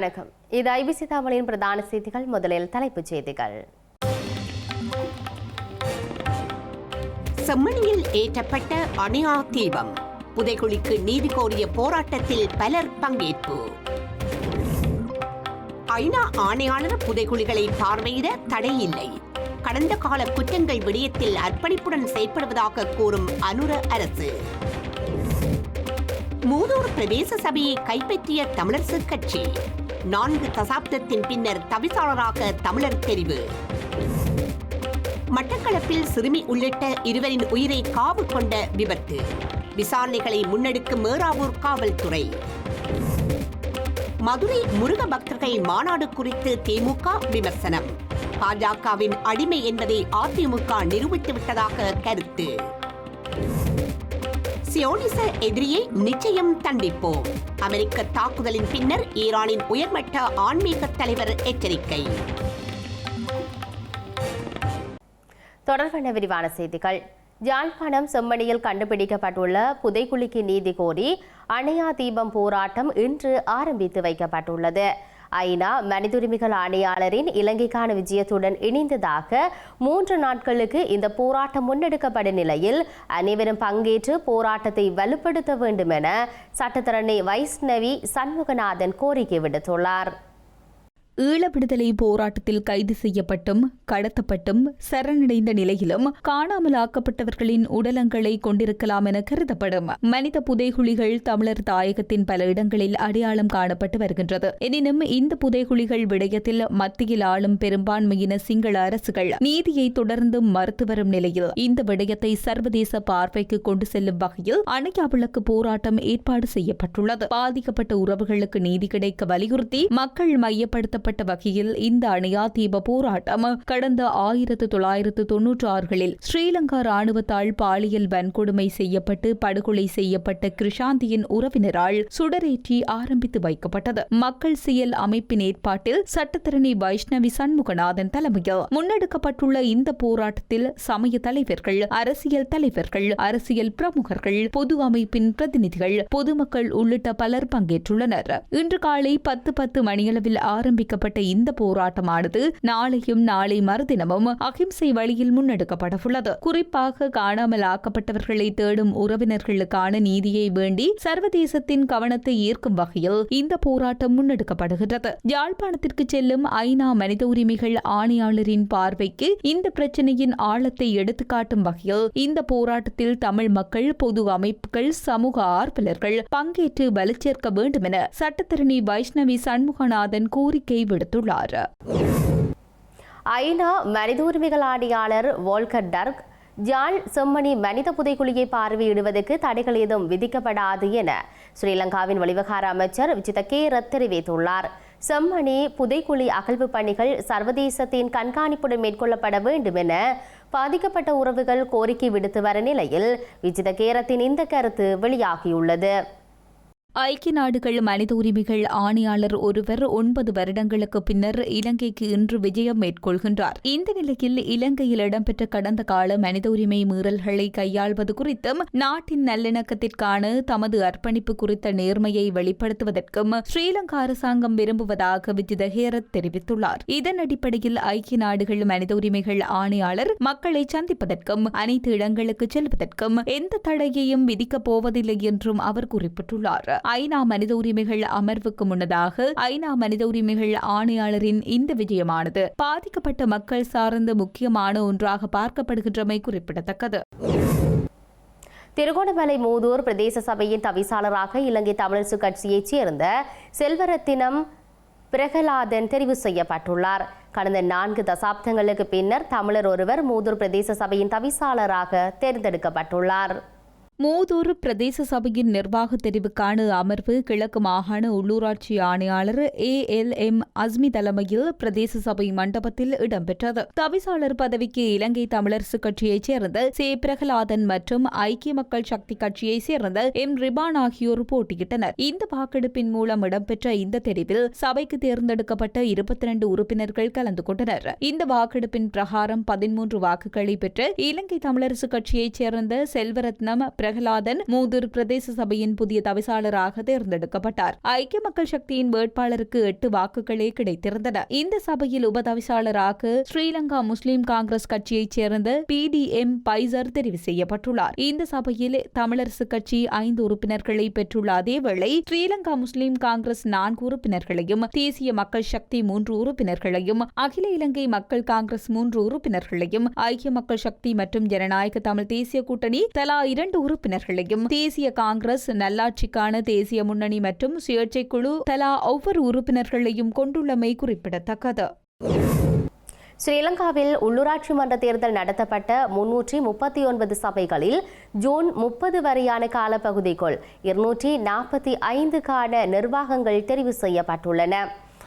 வணக்கம். இது ஐபிசி தமிழின் பிரதான செய்திகள். முதலில் தலைப்புச் செய்திகள். செம்மணியில் ஏற்றப்பட்ட அணையா தீபம் புதைகுழிக்கு நீதி கோரிய போராட்டத்தில் பலர் பங்கேற்பு. ஐநா ஆணையாளர் புதைகுழிகளை பார்வையிட தடை இல்லை கடந்த கால குற்றங்கள் விடயத்தில் அர்ப்பணிப்புடன் செயற்படுவதாக கூறும் அனுர அரசு. மூதூர் பிரதேச சபையை கைப்பற்றிய தமிழரசு கட்சி. நான்கு தசாப்தத்தின் பின்னர் தவிசாளராக தமிழர் தெரிவு. மட்டக்களப்பில் சிறுமி உள்ளிட்ட இருவரின் உயிரை காவு கொண்ட விபத்து. விசாரணைகளை முன்னெடுக்கும் மேராவூர் காவல்துறை. மதுரை முருக பக்தர்கள் மாநாடு குறித்து திமுக விமர்சனம். பாஜகவின் அடிமை என்பதை அதிமுக நிரூபித்து விட்டதாக கருத்து. சியோனிச எதிரியை நிச்சயம் தண்டிப்போம். அமெரிக்க தாக்குதலின் பின்னர் ஈரானின் உயர்மட்ட ஆன்மீக தலைவர் எச்சரிக்கை. தொடர்பான விரிவான செய்திகள். யாழ்ப்பாணம் செம்மணியில் கண்டுபிடிக்கப்பட்டுள்ள புதைக்குழிக்கு நீதி கோரி அணையா தீபம் போராட்டம் இன்று ஆரம்பித்து வைக்கப்பட்டுள்ளது. ஐநா மனிதுரிமைகள் ஆணையாளரின் இலங்கைக்கான விஜயத்துடன் இணைந்ததாக மூன்று நாட்களுக்கு இந்த போராட்டம் முன்னெடுக்கப்படும் நிலையில் அனைவரும் பங்கேற்று போராட்டத்தை வலுப்படுத்த வேண்டும் என சட்டத்தரணி வைஷ்ணவி சண்முகநாதன் கோரிக்கை விடுத்துள்ளார். ஈழ விடுதலை போராட்டத்தில் கைது செய்யப்பட்டும் கடத்தப்பட்டும் சரணடைந்த நிலையிலும் காணாமல் ஆக்கப்பட்டவர்களின் உடலங்களை கொண்டிருக்கலாம் என கருதப்படும். மனித புதைகுழிகள் தமிழர் தாயகத்தின் பல இடங்களில் அடையாளம் காணப்பட்டு வருகின்றது. எனினும் இந்த புதைகுழிகள் விடயத்தில் மத்தியில் ஆளும் பெரும்பான்மையின சிங்கள அரசுகள் நீதியை தொடர்ந்து மறுத்து வரும் நிலையில் இந்த விடயத்தை சர்வதேச பார்வைக்கு கொண்டு செல்லும் வகையில் அணையா விளக்கு போராட்டம் ஏற்பாடு செய்யப்பட்டுள்ளது. பாதிக்கப்பட்ட உறவுகளுக்கு நீதி கிடைக்க வலியுறுத்தி மக்கள் மையப்படுத்தப்பட்ட வகையில் இந்த அணியா தீப போராட்டம் கடந்த ஆயிரத்து தொள்ளாயிரத்து தொன்னூற்று ஆறுகளில் ஸ்ரீலங்கா ராணுவத்தால் பாலியல் வன்கொடுமை செய்யப்பட்டு படுகொலை செய்யப்பட்ட கிருஷாந்தியின் உறவினரால் சுடரேற்றி ஆரம்பித்து வைக்கப்பட்டது. மக்கள் செயல் அமைப்பின் ஏற்பாட்டில் சட்டத்தரணி வைஷ்ணவி சண்முகநாதன் தலைமையில் முன்னெடுக்கப்பட்டுள்ள இந்த போராட்டத்தில் சமய தலைவர்கள் அரசியல் தலைவர்கள் அரசியல் பிரமுகர்கள் பொது அமைப்பின் பிரதிநிதிகள் பொதுமக்கள் உள்ளிட்ட பலர் பங்கேற்றுள்ளனர். இன்று காலை பத்து பத்து மணியளவில் ஆரம்பிக்கப்பட்ட இந்த போராட்டமானது நாளையும் நாளை மறுதினமும் அகிம்சை வழியில் முன்னெடுக்கப்படவுள்ளது. குறிப்பாக காணாமல் ஆக்கப்பட்டவர்களை தேடும் உறவினர்களுக்கான நீதியை வேண்டி சர்வதேசத்தின் கவனத்தை ஈர்க்கும் வகையில் இந்த போராட்டம் முன்னெடுக்கப்படுகிறது யாழ்ப்பாணத்திற்கு செல்லும் ஐநா மனித உரிமைகள் ஆணையாளரின் பார்வைக்கு இந்த பிரச்சனையின் ஆழத்தை எடுத்துக்காட்டும் வகையில் இந்த போராட்டத்தில் தமிழ் மக்கள் பொது அமைப்புகள் சமூக ஆர்வலர்கள் பங்கேற்று வலுச்சேர்க்க வேண்டும் என சட்டத்தரணி வைஷ்ணவி சண்முகநாதன் கோரிக்கை விடுத்துள்ளார் ஐநா மனித உரிமைகள் ஆணையாளர் வோல்கர் டர்க் ஜாழ் செம்மணி மனித புதைக்குழியை பார்வையிடுவதற்கு தடைகள் ஏதும் விதிக்கப்படாது என ஸ்ரீலங்காவின் வெளிவகார அமைச்சர் விஜித கேரத் தெரிவித்துள்ளார். செம்மணி புதைக்குழி அகழ்வு பணிகள் சர்வதேசத்தின் கண்காணிப்புடன் மேற்கொள்ளப்பட வேண்டும் என பாதிக்கப்பட்ட உறவுகள் கோரிக்கை விடுத்து வர நிலையில் விஜித கேரத்தின் இந்த கருத்து வெளியாகியுள்ளது. ஐக்கிய நாடுகள் மனித உரிமைகள் ஆணையாளர் ஒருவர் ஒன்பது வருடங்களுக்கு பின்னர் இலங்கைக்கு இன்று விஜயம் மேற்கொள்கின்றார். இந்த நிலையில் இலங்கையில் இடம்பெற்ற கடந்த கால மனித உரிமை மீறல்களை கையாள்வது குறித்தும் நாட்டின் நல்லிணக்கத்திற்கான தமது அர்ப்பணிப்பு குறித்த நேர்மையை வெளிப்படுத்துவதற்கும் ஸ்ரீலங்கா அரசாங்கம் விரும்புவதாக விஜிதஹேரத் தெரிவித்துள்ளார். இதன் அடிப்படையில் ஐக்கிய நாடுகள் மனித உரிமைகள் ஆணையாளர் மக்களை சந்திப்பதற்கும் அனைத்து இடங்களுக்கு செல்வதற்கும் எந்த தடையையும் விதிக்கப் போவதில்லை என்றும் அவர் குறிப்பிட்டுள்ளார். ஐநா மனித உரிமைகள் அமர்வுக்கு முன்னதாக ஐநா மனித உரிமைகள் ஆணையாளரின் இந்த விஜயமானது பாதிக்கப்பட்ட மக்கள் சார்ந்த முக்கியமான ஒன்றாக பார்க்கப்படுகின்றமை குறிப்பிடத்தக்கது. திருகோணமலை மூதூர் பிரதேச சபையின் தவிசாளராக இலங்கை தமிழரசு கட்சியைச் சேர்ந்த செல்வரத்தினம் பிரகலாதன் தெரிவு செய்யப்பட்டுள்ளார். கடந்த நான்கு தசாப்தங்களுக்கு பின்னர் தமிழர் ஒருவர் மூதூர் பிரதேச சபையின் தவிசாளராக தேர்ந்தெடுக்கப்பட்டுள்ளார். மூதூர் பிரதேச சபையின் நிர்வாக தெரிவுக்கான அமர்வு கிழக்கு மாகாண உள்ளூராட்சி ஆணையாளர் ஏ எல் எம் அஸ்மி தலைமையில் பிரதேச சபை மண்டபத்தில் இடம்பெற்றது. தவிசாளர் பதவிக்கு இலங்கை தமிழரசு கட்சியைச் சேர்ந்த சே. பிரகலாதன் மற்றும் ஐக்கிய மக்கள் சக்தி கட்சியைச் சேர்ந்த எம். ரிபான் ஆகியோர் போட்டியிட்டனர். இந்த வாக்கெடுப்பின் மூலம் இடம்பெற்ற இந்த தெரிவில் சபைக்கு தேர்ந்தெடுக்கப்பட்ட இருபத்தி இரண்டு உறுப்பினர்கள் கலந்து கொண்டனர். இந்த வாக்கெடுப்பின் பிரகாரம் பதிமூன்று வாக்குகளை பெற்று இலங்கை தமிழரசு கட்சியைச் சேர்ந்த செல்வரத்னம் பிரகலாதன் மூதூர் பிரதேச சபையின் புதிய தவிசாளராக தேர்ந்தெடுக்கப்பட்டார். ஐக்கிய மக்கள் சக்தியின் வேட்பாளருக்கு எட்டு வாக்குகளே கிடைத்திருந்தன. இந்த சபையில் உபதவிசாளராக ஸ்ரீலங்கா முஸ்லிம் காங்கிரஸ் கட்சியைச் சேர்ந்த பி டி எம் பைசர் தெரிவு செய்யப்பட்டுள்ளார். இந்த சபையில் தமிழரசு கட்சி ஐந்து உறுப்பினர்களை பெற்றுள்ள அதேவேளை ஸ்ரீலங்கா முஸ்லிம் காங்கிரஸ் நான்கு உறுப்பினர்களையும் தேசிய மக்கள் சக்தி மூன்று உறுப்பினர்களையும் அகில இலங்கை மக்கள் காங்கிரஸ் மூன்று உறுப்பினர்களையும் ஐக்கிய மக்கள் சக்தி மற்றும் ஜனநாயக தமிழ் தேசிய கூட்டணி தலா இரண்டு உறுப்பினர்களையும் தேசிய காங்கிரஸ் நல்லாட்சிக்கான தேசிய முன்னணி மற்றும் சுயேட்சை குழு தலா ஒவ்வொரு உறுப்பினர்களையும் கொண்டுள்ளமை குறிப்பிடத்தக்கது. ஸ்ரீலங்காவில் உள்ளூராட்சி மன்ற தேர்தல் நடத்தப்பட்ட முன்னூற்றி முப்பத்தி ஒன்பது சபைகளில் ஜூன் முப்பது வரையான காலப்பகுதிக்குள் இருநூற்றி நாற்பத்தி ஐந்துக்கான நிர்வாகங்கள் தெரிவு செய்யப்பட்டுள்ளன.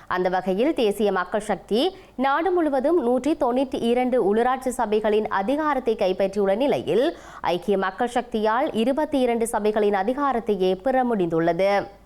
அந்த வகையில் தேசிய மக்கள் சக்தி நாடு முழுவதும் நூற்றி தொண்ணூற்றி இரண்டு உள்ளூராட்சி சபைகளின் அதிகாரத்தை கைப்பற்றியுள்ள நிலையில் ஐக்கிய மக்கள் சக்தியால் இருபத்தி இரண்டு சபைகளின் அதிகாரத்தையே பெற முடிந்துள்ளது.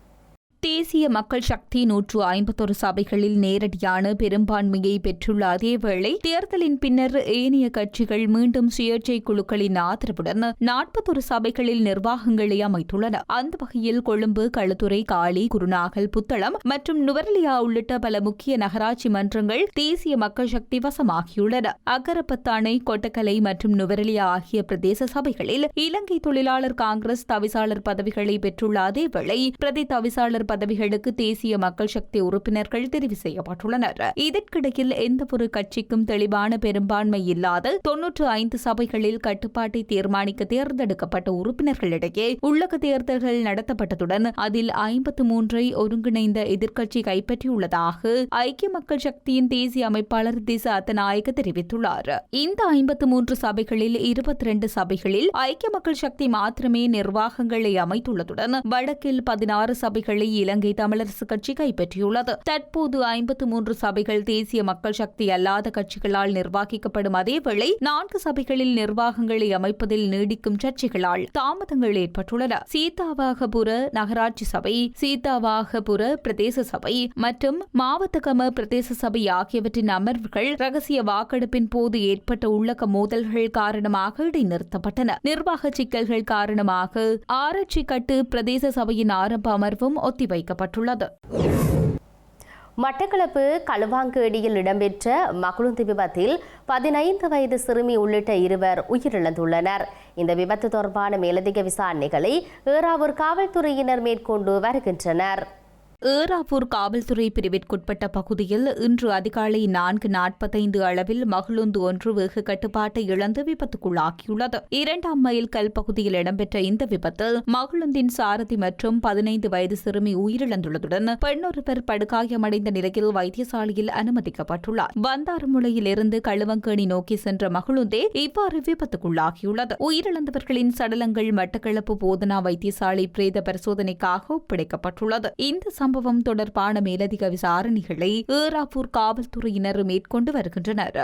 தேசிய மக்கள் சக்தி நூற்று ஐம்பத்தொரு சபைகளில் நேரடியான பெரும்பான்மையை பெற்றுள்ள அதேவேளை தேர்தலின் பின்னர் ஏனைய கட்சிகள் மீண்டும் சுயேட்சை குழுக்களின் ஆதரவுடன் நாற்பத்தொரு சபைகளில் நிர்வாகங்களை அமைத்துள்ளன. அந்த வகையில் கொழும்பு களுத்துறை காலி குருநாகல் புத்தளம் மற்றும் நுவரலியா உள்ளிட்ட பல முக்கிய நகராட்சி மன்றங்கள் தேசிய மக்கள் சக்தி வசமாகியுள்ளன. அக்கரப்பத்தானை கொட்டக்கலை மற்றும் நுவரலியா ஆகிய பிரதேச சபைகளில் இலங்கை தொழிலாளர் காங்கிரஸ் தவிசாளர் பதவிகளை பெற்றுள்ள அதேவேளை பிரதி தவிசாளர் பதவிகளுக்கு தேசிய மக்கள் சக்தி உறுப்பினர்கள் தெரிவு செய்யப்பட்டுள்ளனர். இதற்கிடையில் எந்தவொரு கட்சிக்கும் தெளிவான பெரும்பான்மை இல்லாத தொன்னூற்று ஐந்து சபைகளில் கட்டுப்பாட்டை தீர்மானிக்க தேர்ந்தெடுக்கப்பட்ட உறுப்பினர்களிடையே உள்ளக தேர்தல்கள் நடத்தப்பட்டதுடன் அதில் ஐம்பத்து மூன்றை ஒருங்கிணைந்த எதிர்க்கட்சி கைப்பற்றியுள்ளதாக ஐக்கிய மக்கள் சக்தியின் தேசிய அமைப்பாளர் திச அத்தநாயக தெரிவித்துள்ளார். இந்த ஐம்பத்து மூன்று சபைகளில் இருபத்தி இரண்டு சபைகளில் ஐக்கிய மக்கள் சக்தி மாத்திரமே நிர்வாகங்களை அமைத்துள்ளதுடன் வடக்கில் பதினாறு சபைகளை இலங்கை தமிழரசு கட்சி கைப்பற்றியுள்ளது. தற்போது ஐம்பத்து மூன்று சபைகள் தேசிய மக்கள் சக்தி அல்லாத கட்சிகளால் நிர்வாகிக்கப்படும் அதேவேளை நான்கு சபைகளில் நிர்வாகங்களை அமைப்பதில் நீடிக்கும் சர்ச்சைகளால் தாமதங்கள் ஏற்பட்டுள்ளன. சீதாவாகபுர நகராட்சி சபை சீதாவாகபுர பிரதேச சபை மற்றும் மாவத்தகம பிரதேச சபை ஆகியவற்றின் அமர்வுகள் ரகசிய வாக்கெடுப்பின் போது ஏற்பட்ட உள்ளக மோதல்கள் காரணமாக இடைநிறுத்தப்பட்டன. நிர்வாக சிக்கல்கள் காரணமாக ஆராய்ச்சி கட்டு பிரதேச சபையின் ஆரம்ப அமர்வும் ஒத்தி வைக்கப்பட்டுள்ளது. மட்டக்களப்பு களுவாங்கேடியில் இடம்பெற்ற மகுழுந்து விபத்தில் பதினைந்து வயது சிறுமி உள்ளிட்ட இருவர் உயிரிழந்துள்ளனர். இந்த விபத்து தொடர்பான மேலதிக விசாரணைகளை ஏறாவூர் காவல்துறையினர் மேற்கொண்டு வருகின்றனர். ஏறாவூர் காவல்துறை பிரிவிற்குட்பட்ட பகுதியில் இன்று அதிகாலை நான்கு நாற்பத்தைந்து அளவில் மகளுந்து ஒன்று வெகு கட்டுப்பாட்டை இழந்து விபத்துக்குள்ளாகியுள்ளது. இரண்டாம் மைல் கல் பகுதியில் இடம்பெற்ற இந்த விபத்தில் மகளுந்தின் சாரதி மற்றும் பதினைந்து வயது சிறுமி உயிரிழந்துள்ளதுடன் பெண்ணொருவர் படுகாயமடைந்த நிலையில் வைத்தியசாலையில் அனுமதிக்கப்பட்டுள்ளார். பந்தாரமுளையில் இருந்து களுவங்கேணி நோக்கி சென்ற மகளுந்தே இவ்வாறு விபத்துக்குள்ளாகியுள்ளது. உயிரிழந்தவர்களின் சடலங்கள் மட்டக்களப்பு போதனா வைத்தியசாலை பிரேத பரிசோதனைக்காக ஒப்படைக்கப்பட்டுள்ளது. இந்த சம்பவம் தொடர்பான மேலதிக விசாரணைகளை ஏராப்பூர் காவல்துறையினர் மேற்கொண்டு வருகின்றனர்.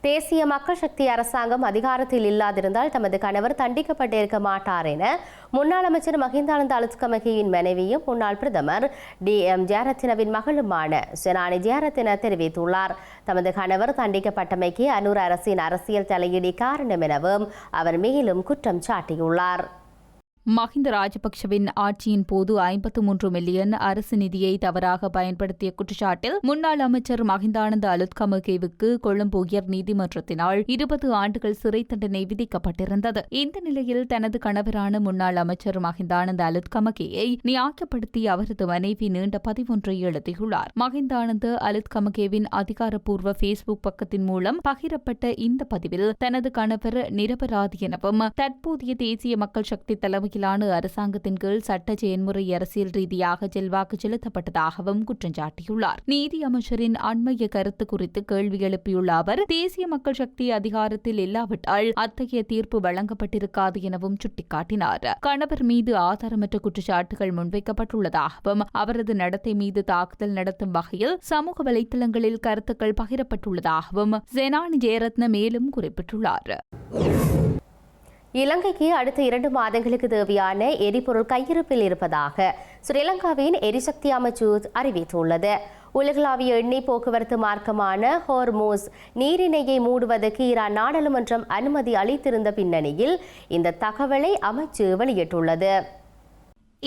தேசிய மக்கள் சக்தி அரசாங்கம் அதிகாரத்தில் இல்லாதிருந்தால் தமது கணவர் தண்டிக்கப்பட்டிருக்க மாட்டார் என முன்னாள் அமைச்சர் மஹிந்தானந்த அலுத்கமகியின் மனைவியும் முன்னாள் பிரதமர் டி. எம். ஜெயரத்தினவின் மகளுமான செனானி ஜெயரத்தின தெரிவித்துள்ளார். தமது கணவர் தண்டிக்கப்பட்டமைக்கு அனூர் அரசின் அரசியல் தலையீடு காரணம் எனவும் அவர் மேலும் குற்றம் சாட்டியுள்ளார். மஹிந்த ராஜபக்ஷவின் ஆட்சியின் போது ஐம்பத்து மூன்று மில்லியன் அரசு நிதியை தவறாக பயன்படுத்திய குற்றச்சாட்டில் முன்னாள் அமைச்சர் மஹிந்தானந்த அலுத்கமகேவுக்கு கொழும்பு உயர் நீதிமன்றத்தினால் இருபது ஆண்டுகள் சிறை தண்டனை விதிக்கப்பட்டிருந்தது. இந்த நிலையில் தனது கணவரான முன்னாள் அமைச்சர் மஹிந்தானந்த அலுத்கமகேயை நியாயப்படுத்தி அவரது மனைவி நீண்ட பதிவொன்றை எழுதியுள்ளார். மஹிந்தானந்த அலுத்கமகேவின் அதிகாரப்பூர்வ பேஸ்புக் பக்கத்தின் மூலம் பகிரப்பட்ட இந்த பதிவில் தனது கணவர் நிரபராதி எனவும் தற்போதைய தேசிய மக்கள் சக்தி தலைமை தலைமையிலான அரசாங்கத்தின் கீழ் சட்ட செயன்முறை அரசியல் ரீதியாக செல்வாக்கு செலுத்தப்பட்டதாகவும் குற்றம் சாட்டியுள்ளார். நீதி அமைச்சரின் அண்மைய கருத்து குறித்து கேள்வி எழுப்பியுள்ள அவர் தேசிய மக்கள் சக்தி அதிகாரத்தில் இல்லாவிட்டால் அத்தகைய தீர்ப்பு வழங்கப்பட்டிருக்காது எனவும் சுட்டிக்காட்டினார். கணவர் மீது ஆதாரமற்ற குற்றச்சாட்டுகள் முன்வைக்கப்பட்டுள்ளதாகவும் அவரது நடத்தை மீது தாக்குதல் நடத்தும் வகையில் சமூக வலைதளங்களில் கருத்துக்கள் பகிரப்பட்டுள்ளதாகவும் செனானி ஜெயரத்ன மேலும் குறிப்பிட்டுள்ளார். இலங்கைக்கு அடுத்த இரண்டு மாதங்களுக்கு தேவையான எரிபொருள் கையிருப்பில் இருப்பதாக ஸ்ரீலங்காவின் எரிசக்தி அமைச்சு அறிவித்துள்ளது. உலகளாவிய எண்ணெய் போக்குவரத்து மார்க்கமான ஹோர்மோஸ் நீரிணையை மூடுவதற்கு ஈரான் நாடாளுமன்றம் அனுமதி அளித்திருந்த பின்னணியில் இந்த தகவலை அமைச்சு வெளியிட்டுள்ளது.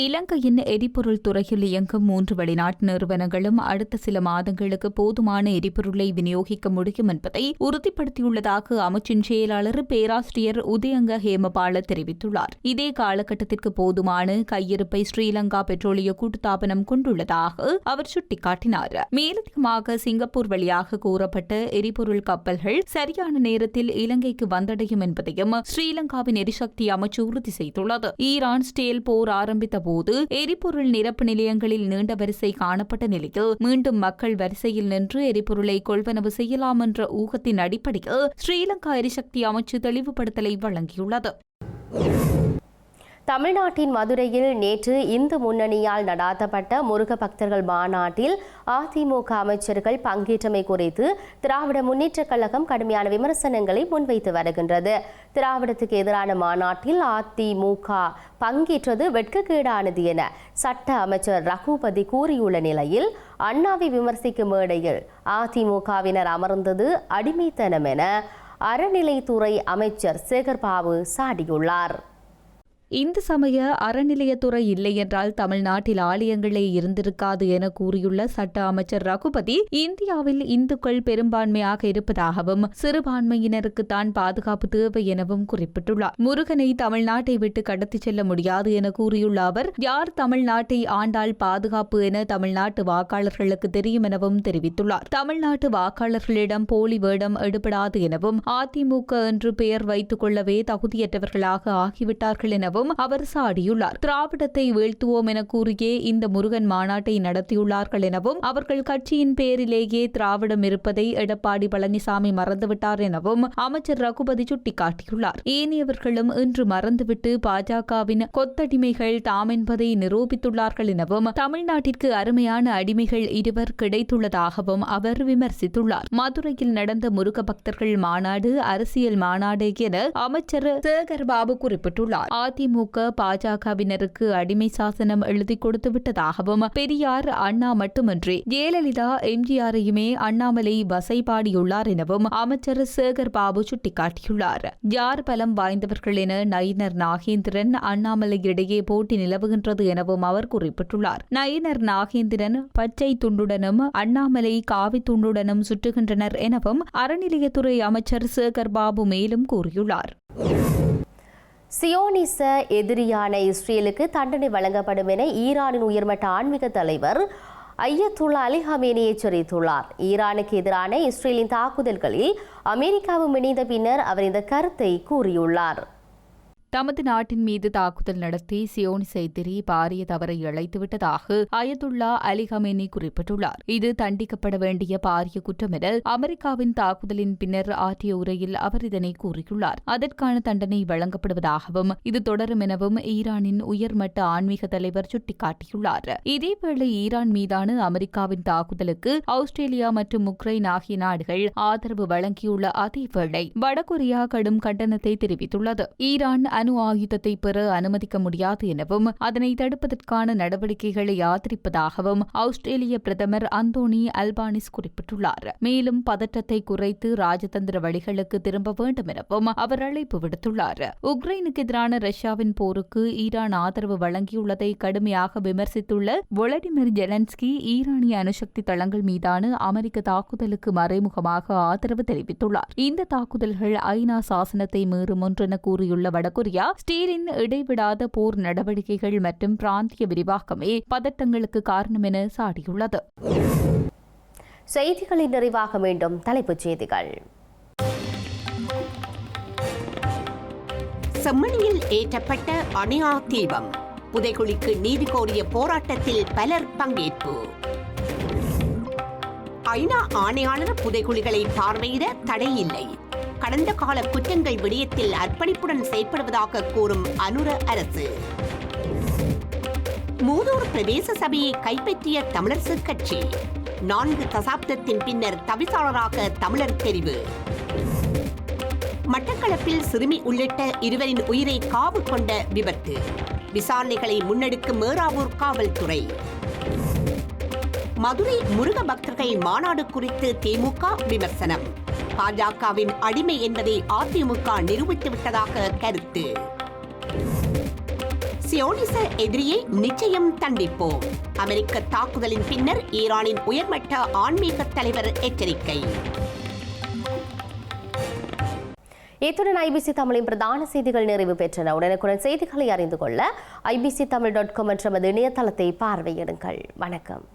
இலங்கையின் எரிபொருள் துறையில் இயங்கும் மூன்று வெளிநாட்டு நிறுவனங்களும் அடுத்த சில மாதங்களுக்கு போதுமான எரிபொருளை விநியோகிக்க முடியும் என்பதை உறுதிப்படுத்தியுள்ளதாக அமைச்சின் செயலாளர் பேராசிரியர் உதயங்க ஹேமபால தெரிவித்துள்ளார். இதே காலகட்டத்திற்கு போதுமான கையிருப்பை ஸ்ரீலங்கா பெட்ரோலிய கூட்டுத்தாபனம் கொண்டுள்ளதாக அவர் சுட்டிக்காட்டினார். மேலதிகமாக சிங்கப்பூர் வழியாக கூறப்பட்ட எரிபொருள் கப்பல்கள் சரியான நேரத்தில் இலங்கைக்கு வந்தடையும் என்பதையும் ஸ்ரீலங்காவின் எரிசக்தி அமைச்சு உறுதி செய்துள்ளது. ஈரான் ஸ்டேல் போர் ஆரம்பித்த போது எரிபொருள் நிரப்பு நிலையங்களில் நீண்ட வரிசை காணப்பட்ட நிலையில் மீண்டும் மக்கள் வரிசையில் நின்று எரிபொருளை கொள்வனவு செய்யலாம் என்ற ஊகத்தின் அடிப்படையில் ஸ்ரீலங்கா எரிசக்தி அமைச்சு தெளிவுபடுத்தலை வழங்கியுள்ளது. தமிழ்நாட்டின் மதுரையில் நேற்று இந்து முன்னணியால் நடாத்தப்பட்ட முருக பக்தர்கள் மாநாட்டில் அதிமுக அமைச்சர்கள் பங்கேற்றமை குறித்து திராவிட முன்னேற்றக் கழகம் கடுமையான விமர்சனங்களை முன்வைத்து வருகின்றது. திராவிடத்துக்கு எதிரான மாநாட்டில் அதிமுக பங்கேற்றது வெட்கக்கேடானது என சட்ட அமைச்சர் ரகுபதி கூறியுள்ள நிலையில் அண்ணாவை விமர்சிக்கும் மேடையில் அதிமுகவினர் அமர்ந்தது அடிமைத்தனம் என அறநிலைத்துறை அமைச்சர் சேகர்பாபு சாடியுள்ளார். இந்து சமய அறநிலையத்துறை இல்லை என்றால் தமிழ்நாட்டில் ஆலயங்களே இருந்திருக்காது என கூறியுள்ள சட்ட அமைச்சர் ரகுபதி இந்தியாவில் இந்துக்கள் பெரும்பான்மையாக இருப்பதாகவும் சிறுபான்மையினருக்கு தான் பாதுகாப்பு தேவை எனவும் குறிப்பிட்டுள்ளார். முருகனை தமிழ்நாட்டை விட்டு கடத்திச் செல்ல முடியாது என கூறியுள்ள அவர் யார் தமிழ்நாட்டை ஆண்டால் பாதுகாப்பு என தமிழ்நாட்டு வாக்காளர்களுக்கு தெரியும் எனவும் தெரிவித்துள்ளார். தமிழ்நாட்டு வாக்காளர்களிடம் போலி வேடம் எடுபடாது எனவும் அதிமுக என்று பெயர் வைத்துக் கொள்ளவே தகுதியற்றவர்களாக ஆகிவிட்டார்கள் எனவும் எனவும் அவர் சாடியுள்ளார். திராவிடத்தை வீழ்த்துவோம் என கூறியே இந்த முருகன் மாநாட்டை நடத்தியுள்ளார்கள் எனவும் அவர்கள் கட்சியின் பேரிலேயே திராவிடம் இருப்பதை எடப்பாடி பழனிசாமி மறந்துவிட்டார் எனவும் அமைச்சர் ரகுபதி சுட்டிக்காட்டியுள்ளார். ஏனையவர்களும் இன்று மறந்துவிட்டு பாஜகவின் கொத்தடிமைகள் தாம் என்பதை நிரூபித்துள்ளார்கள் எனவும் தமிழ்நாட்டிற்கு அருமையான அடிமைகள் இருவர் கிடைத்துள்ளதாகவும் அவர் விமர்சித்துள்ளார். மதுரையில் நடந்த முருக பக்தர்கள் மாநாடு அரசியல் மாநாடு என அமைச்சர் சேகர் பாபு குறிப்பிட்டுள்ளார். அதிமுக பாஜகவினருக்கு அடிமை சாசனம் எழுதி கொடுத்து விட்டதாகவும் பெரியார் அண்ணா மட்டுமின்றி ஜெயலலிதா எம்ஜிஆரையுமே அண்ணாமலை வசைபாடியுள்ளார் எனவும் அமைச்சர் சேகர் பாபு சுட்டிக்காட்டியுள்ளார். யார் பலம் வாய்ந்தவர்கள் என நயினர் நாகேந்திரன் அண்ணாமலை இடையே போட்டி நிலவுகின்றது எனவும் அவர் குறிப்பிட்டுள்ளார். நயினர் நாகேந்திரன் பச்சை துண்டுடனும் அண்ணாமலை காவி துண்டுடனும் சுற்றுகின்றனர் எனவும் அறநிலையத்துறை அமைச்சர் சேகர் பாபு மேலும் கூறியுள்ளார். சியோனிச எதிரியான இஸ்ரேலுக்கு தண்டனை வழங்கப்படும் என ஈரானின் உயர்மட்ட ஆன்மீக தலைவர் ஐயத்துல்லா அலி ஹமேனி எச்சரித்துள்ளார். ஈரானுக்கு எதிரான இஸ்ரேலின் தாக்குதல்களில் அமெரிக்காவும் இணைந்த பின்னர் அவர் இந்த கருத்தை கூறியுள்ளார். தமது நாட்டின் மீது தாக்குதல் நடத்தி சியோனி எதிரி பாரிய தவறை இழைத்துவிட்டதாக அயதுல்லா அலி ஹமேனி குறிப்பிட்டுள்ளார். இது தண்டிக்கப்பட வேண்டிய பாரிய குற்றம் என அமெரிக்காவின் தாக்குதலின் பின்னர் ஆற்றிய உரையில் அவர் இதனை கூறியுள்ளார். அதற்கான தண்டனை வழங்கப்படுவதாகவும் இது தொடரும் எனவும் ஈரானின் உயர்மட்ட ஆன்மீக தலைவர் சுட்டிக்காட்டியுள்ளார். இதேவேளை ஈரான் மீதான அமெரிக்காவின் தாக்குதலுக்கு ஆஸ்திரேலியா மற்றும் உக்ரைன் ஆகிய நாடுகள் ஆதரவு வழங்கியுள்ள அதேவேளை வடகொரியா கடும் கண்டனத்தை தெரிவித்துள்ளது. ஈரான் அணு ஆயுதத்தை பெற அனுமதிக்க முடியாது எனவும் அதனை தடுப்பதற்கான நடவடிக்கைகளை ஆதரிப்பதாகவும் ஆஸ்திரேலிய பிரதமர் அந்தோனி அல்பானிஸ் குறிப்பிட்டுள்ளார். மேலும் பதற்றத்தை குறைத்து ராஜதந்திர வழிகளுக்கு திரும்ப வேண்டும் எனவும் அவர் அழைப்பு விடுத்துள்ளார். உக்ரைனுக்கு எதிரான ரஷ்யாவின் போருக்கு ஈரான் ஆதரவு வழங்கியுள்ளதை கடுமையாக விமர்சித்துள்ள வொலடிமிர் ஜெலன்ஸ்கி ஈரானிய அணுசக்தி தளங்கள் மீதான அமெரிக்க தாக்குதலுக்கு மறைமுகமாக ஆதரவு தெரிவித்துள்ளார். இந்த தாக்குதல்கள் ஐநா சாசனத்தை மீறும் ஒன்றென கூறியுள்ள வடகொரிய ஸ்டீலின் இடைவிடாத போர் நடவடிக்கைகள் மற்றும் பிராந்திய விரிவாக்கமே பதட்டங்களுக்கு காரணம் என சாடியுள்ளது. செய்திகளின் நிறைவாக மீண்டும் தலைப்புச் செய்திகள். செம்மணியில் ஏற்றப்பட்ட அணியா தீபம். புதைகுழிக்கு நீதி கோரிய போராட்டத்தில் பலர் பங்கேற்பு. ஐநா ஆணையாளர் புதைகுழிகளை பார்வையிட தடை இல்லை கடந்த கால குற்றங்கள் விடயத்தில் அர்ப்பணிப்புடன் செயற்படுவதாக கூறும் அனுர அரசு. மூதூர் பிரதேச சபையை கைப்பற்றிய தமிழரசு கட்சி. நான்கு தசாப்தத்தின் பின்னர் தவிசாளராக தமிழர் தெரிவு. மட்டக்களப்பில் சிறுமி உள்ளிட்ட இருவரின் உயிரை காவு கொண்ட விபத்து. விசாரணைகளை முன்னெடுக்கும் மேராவூர் காவல்துறை. மதுரை முருக பக்தர்கள் மாநாடு குறித்து திமுக விமர்சனம். பாஜகவின் அடிமை என்பதை அதிமுக நிரூபித்து விட்டதாக கருத்து. சியோனிச எதிரியை நிச்சயம் தண்டிப்போம். அமெரிக்க தாக்குதலின் பின்னர் ஈரானின் உயர்மட்ட ஆன்மீக தலைவர் எச்சரிக்கை. இத்துடன் ஐபிசி தமிழின் பிரதான செய்திகள் நிறைவு பெற்றன. உடனுக்குடன் செய்திகளை அறிந்து கொள்ள ஐபிசி தமிழ் டாட் காம் என்ற இணையதளத்தை பார்வையிடுங்கள். வணக்கம்.